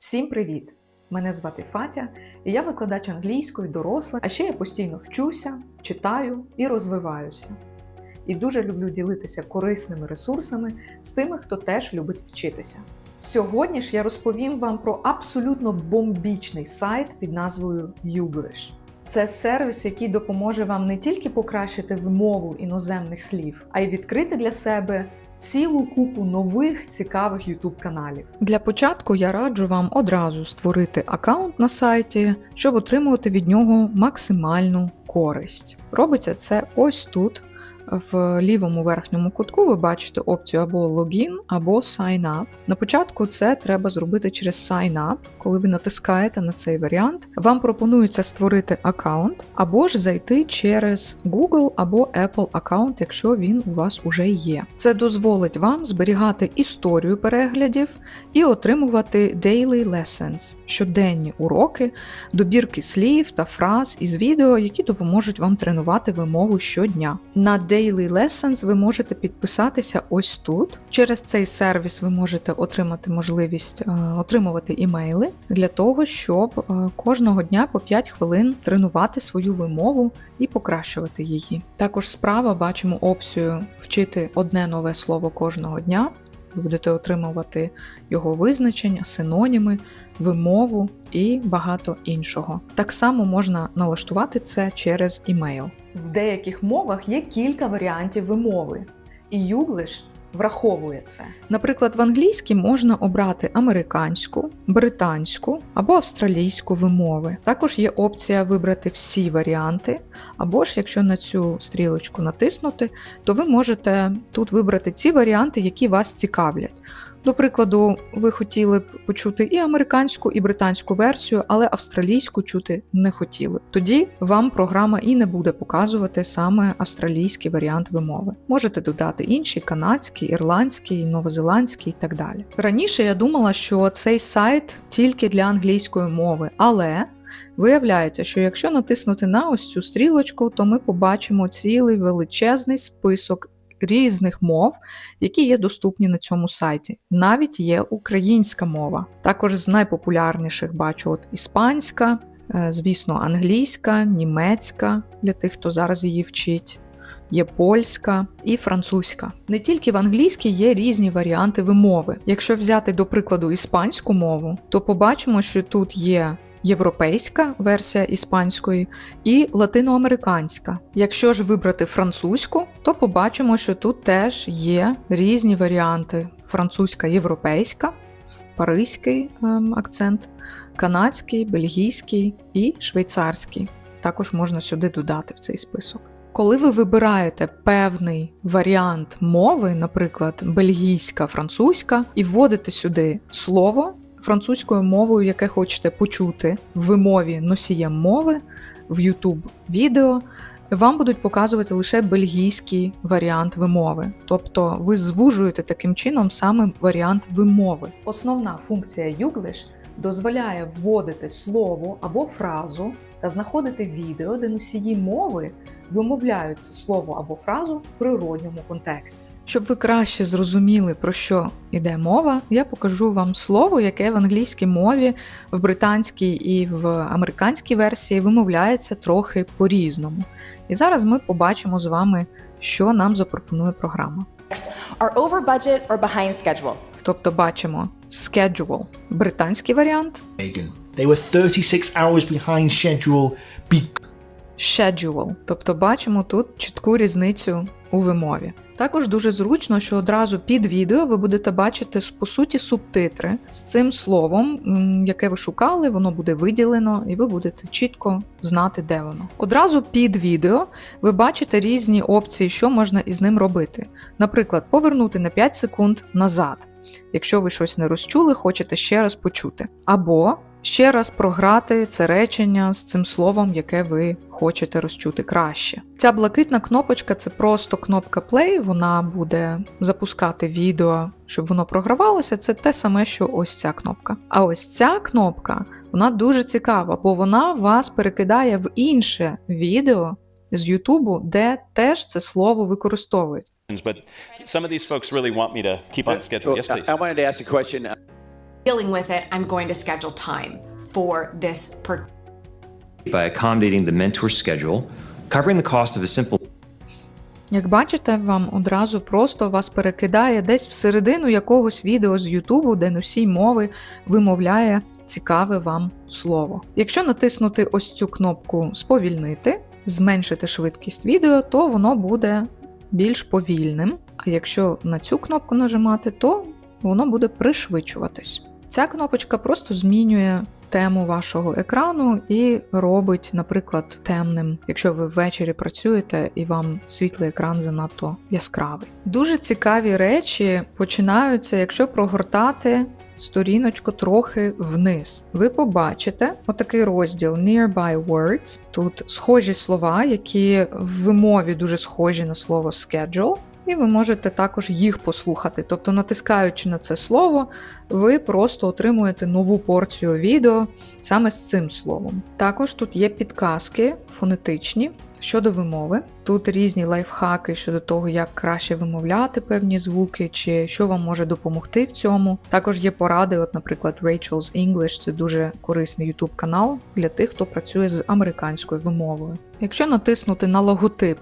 Всім привіт! Мене звати Фатя, і я викладач англійської дорослих, а ще я постійно вчуся, читаю і розвиваюся. І дуже люблю ділитися корисними ресурсами з тими, хто теж любить вчитися. Сьогодні ж я розповім вам про абсолютно бомбічний сайт під назвою Uglish. Це сервіс, який допоможе вам не тільки покращити вимову іноземних слів, а й відкрити для себе цілу купу нових цікавих youtube каналів. Для початку я раджу вам одразу створити аккаунт на сайті, щоб отримувати від нього максимальну користь. Робиться це ось тут. В лівому верхньому кутку ви бачите опцію або логін, або Sign Up. На початку це треба зробити через Sign Up. Коли ви натискаєте на цей варіант, вам пропонується створити аккаунт, або ж зайти через Google або Apple аккаунт, якщо він у вас уже є. Це дозволить вам зберігати історію переглядів і отримувати daily lessons – щоденні уроки, добірки слів та фраз із відео, які допоможуть вам тренувати вимову щодня. На Daily Lessons ви можете підписатися ось тут. Через цей сервіс ви можете отримати можливість е, отримувати імейли для того, щоб е, кожного дня по 5 хвилин тренувати свою вимову і покращувати її. Також справа бачимо опцію вчити одне нове слово кожного дня. Ви будете отримувати його визначення, синоніми, вимову і багато іншого. Так само можна налаштувати це через імейл. В деяких мовах є кілька варіантів вимови, і Юглиш враховує це. Наприклад, в англійській можна обрати американську, британську або австралійську вимови. Також є опція вибрати всі варіанти, або ж якщо на цю стрілочку натиснути, то ви можете тут вибрати ці варіанти, які вас цікавлять. До прикладу, ви хотіли б почути і американську, і британську версію, але австралійську чути не хотіли. Тоді вам програма і не буде показувати саме австралійський варіант вимови. Можете додати інший канадський, ірландський, новозеландський і так далі. Раніше я думала, що цей сайт тільки для англійської мови, але Виявляється, що якщо натиснути на ось цю стрілочку, то ми побачимо цілий величезний список різних мов, які є доступні на цьому сайті. Навіть є українська мова. Також з найпопулярніших бачу от іспанська, е, звісно, англійська, німецька для тих, хто зараз її вчить. Є польська і французька. Не тільки в англійській є різні варіанти вимови. Якщо взяти до прикладу іспанську мову, то побачимо, що тут є європейська версія іспанської і латиноамериканська. Якщо ж вибрати французьку, то побачимо, що тут теж є різні варіанти: французька європейська, паризький ем, акцент, канадський, бельгійський і швейцарський. Також можна сюди додати в цей список. Коли ви вибираєте певний варіант мови, наприклад, бельгійська, французька, і вводите сюди слово, французькою мовою, яке хочете почути в вимові носієм мови в YouTube відео, вам будуть показувати лише бельгійський варіант вимови. Тобто ви звужуєте таким чином саме варіант вимови. Основна функція Uglish дозволяє вводити слово або фразу та знаходити відео, де носії мови вимовляють це слово або фразу в природньому контексті. Щоб ви краще зрозуміли, про що йде мова, я покажу вам слово, яке в англійській мові, в британській і в американській версії вимовляється трохи по-різному. І зараз ми побачимо з вами, що нам запропонує програма. are over budget or behind schedule. Тобто бачимо schedule – британський варіант. They were 36 hours behind schedule because schedule, тобто бачимо тут чітку різницю у вимові. Також дуже зручно, що одразу під відео ви будете бачити по суті субтитри з цим словом, яке ви шукали, воно буде виділено, і ви будете чітко знати, де воно. Одразу під відео ви бачите різні опції, що можна із ним робити. Наприклад, повернути на 5 секунд назад, якщо ви щось не розчули, хочете ще раз почути. Або ще раз програти це речення з цим словом, яке ви хочете розчути краще. Ця блакитна кнопочка це просто кнопка play, вона буде запускати відео, щоб воно програвалося. Це те саме, що ось ця кнопка. А ось ця кнопка вона дуже цікава, бо вона вас перекидає в інше відео з Ютубу, де теж це слово використовується. But some of these folks really want me to keep on schedule. Yes, please. I wanted to ask a question. Dealing with it, I'm going to schedule time for this per by accommodating the mentor's schedule, covering the cost of a simple Як бачите, вам одразу просто вас перекидає десь всередину якогось відео з Ютубу, де носій мови вимовляє цікаве вам слово. Якщо натиснути ось цю кнопку Сповільнити, зменшити швидкість відео, то воно буде більш повільним. А якщо на цю кнопку нажимати, то воно буде пришвидшуватись. Ця кнопочка просто змінює тему вашого екрану і робить, наприклад, темним, якщо ви ввечері працюєте і вам світлий екран занадто яскравий. Дуже цікаві речі починаються, якщо прогортати сторіночку трохи вниз. Ви побачите отакий розділ Nearby Words. Тут схожі слова, які в вимові дуже схожі на слово schedule. І ви можете також їх послухати. Тобто, натискаючи на це слово, ви просто отримуєте нову порцію відео саме з цим словом. Також тут є підказки фонетичні щодо вимови. Тут різні лайфхаки щодо того, як краще вимовляти певні звуки, чи що вам може допомогти в цьому. Також є поради, от, наприклад, Rachel's English це дуже корисний YouTube канал для тих, хто працює з американською вимовою. Якщо натиснути на логотип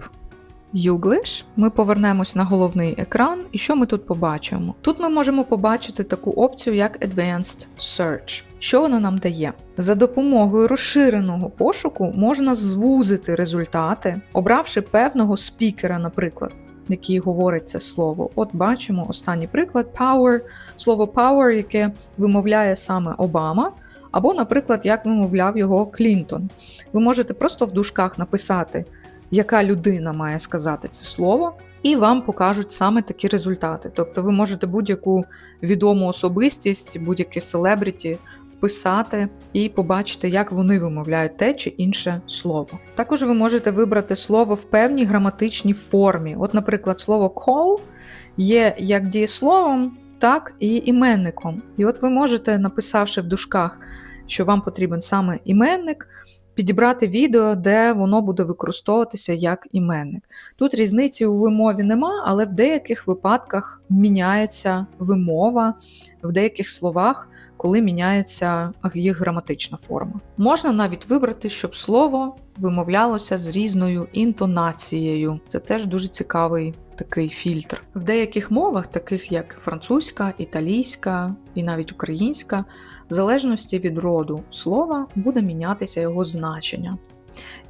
Юглиш, ми повернемось на головний екран, і що ми тут побачимо? Тут ми можемо побачити таку опцію, як Advanced Search. Що вона нам дає? За допомогою розширеного пошуку можна звузити результати, обравши певного спікера, наприклад. Який говорить це слово. От бачимо останній приклад power, слово power, яке вимовляє саме Обама, або, наприклад, як вимовляв його Клінтон. Ви можете просто в дужках написати яка людина має сказати це слово, і вам покажуть саме такі результати. Тобто ви можете будь-яку відому особистість, будь-яке селебріті вписати і побачити, як вони вимовляють те чи інше слово. Також ви можете вибрати слово в певній граматичній формі. От, наприклад, слово call є як дієсловом, так і іменником. І от ви можете, написавши в дужках, що вам потрібен саме іменник, підібрати відео, де воно буде використовуватися як іменник. Тут різниці у вимові нема, але в деяких випадках міняється вимова, в деяких словах, коли міняється їх граматична форма. Можна навіть вибрати, щоб слово вимовлялося з різною інтонацією. Це теж дуже цікавий. Такий фільтр. В деяких мовах, таких як французька, італійська і навіть українська, в залежності від роду слова буде мінятися його значення.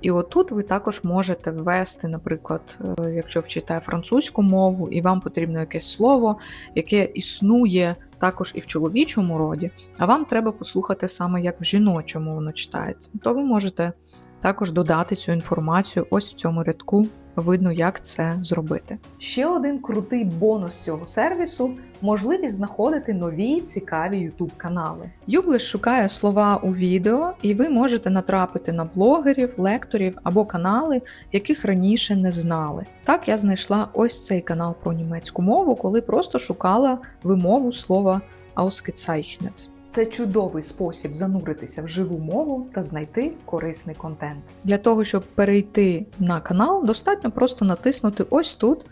І отут ви також можете ввести, наприклад, е, якщо вчите французьку мову, і вам потрібно якесь слово, яке існує також і в чоловічому роді, а вам треба послухати саме, як в жіночому воно читається, то ви можете також додати цю інформацію ось в цьому рядку. Видно, як це зробити. Ще один крутий бонус цього сервісу можливість знаходити нові цікаві YouTube канали. Юглиш шукає слова у відео, і ви можете натрапити на блогерів, лекторів або канали, яких раніше не знали. Так я знайшла ось цей канал про німецьку мову, коли просто шукала вимову слова ausgezeichnet. Це чудовий спосіб зануритися в живу мову та знайти корисний контент. Для того, щоб перейти на канал, достатньо просто натиснути ось тут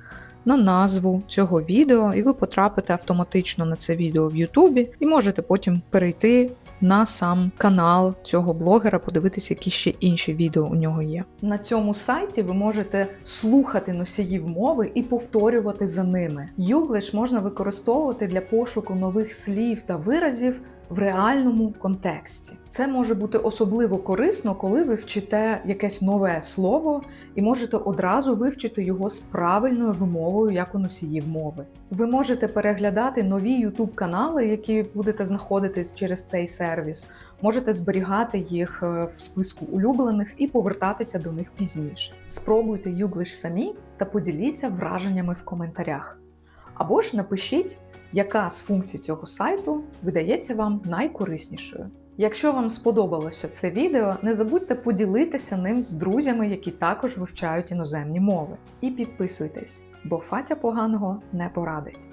на назву цього відео, і ви потрапите автоматично на це відео в Ютубі, і можете потім перейти на сам канал цього блогера, подивитися, які ще інші відео у нього є. На цьому сайті ви можете слухати носіїв мови і повторювати за ними. Юглиш можна використовувати для пошуку нових слів та виразів в реальному контексті. Це може бути особливо корисно, коли ви вчите якесь нове слово і можете одразу вивчити його з правильною вимовою, як у носіїв мови. Ви можете переглядати нові youtube канали, які будете знаходити через цей сервіс. Можете зберігати їх е, в списку улюблених і повертатися до них пізніше. Спробуйте Юглиш самі та поділіться враженнями в коментарях. Або ж напишіть, яка з функцій цього сайту видається вам найкориснішою. Якщо вам сподобалося це відео, не забудьте поділитися ним з друзями, які також вивчають іноземні мови. І підписуйтесь, бо Фатя поганого не порадить.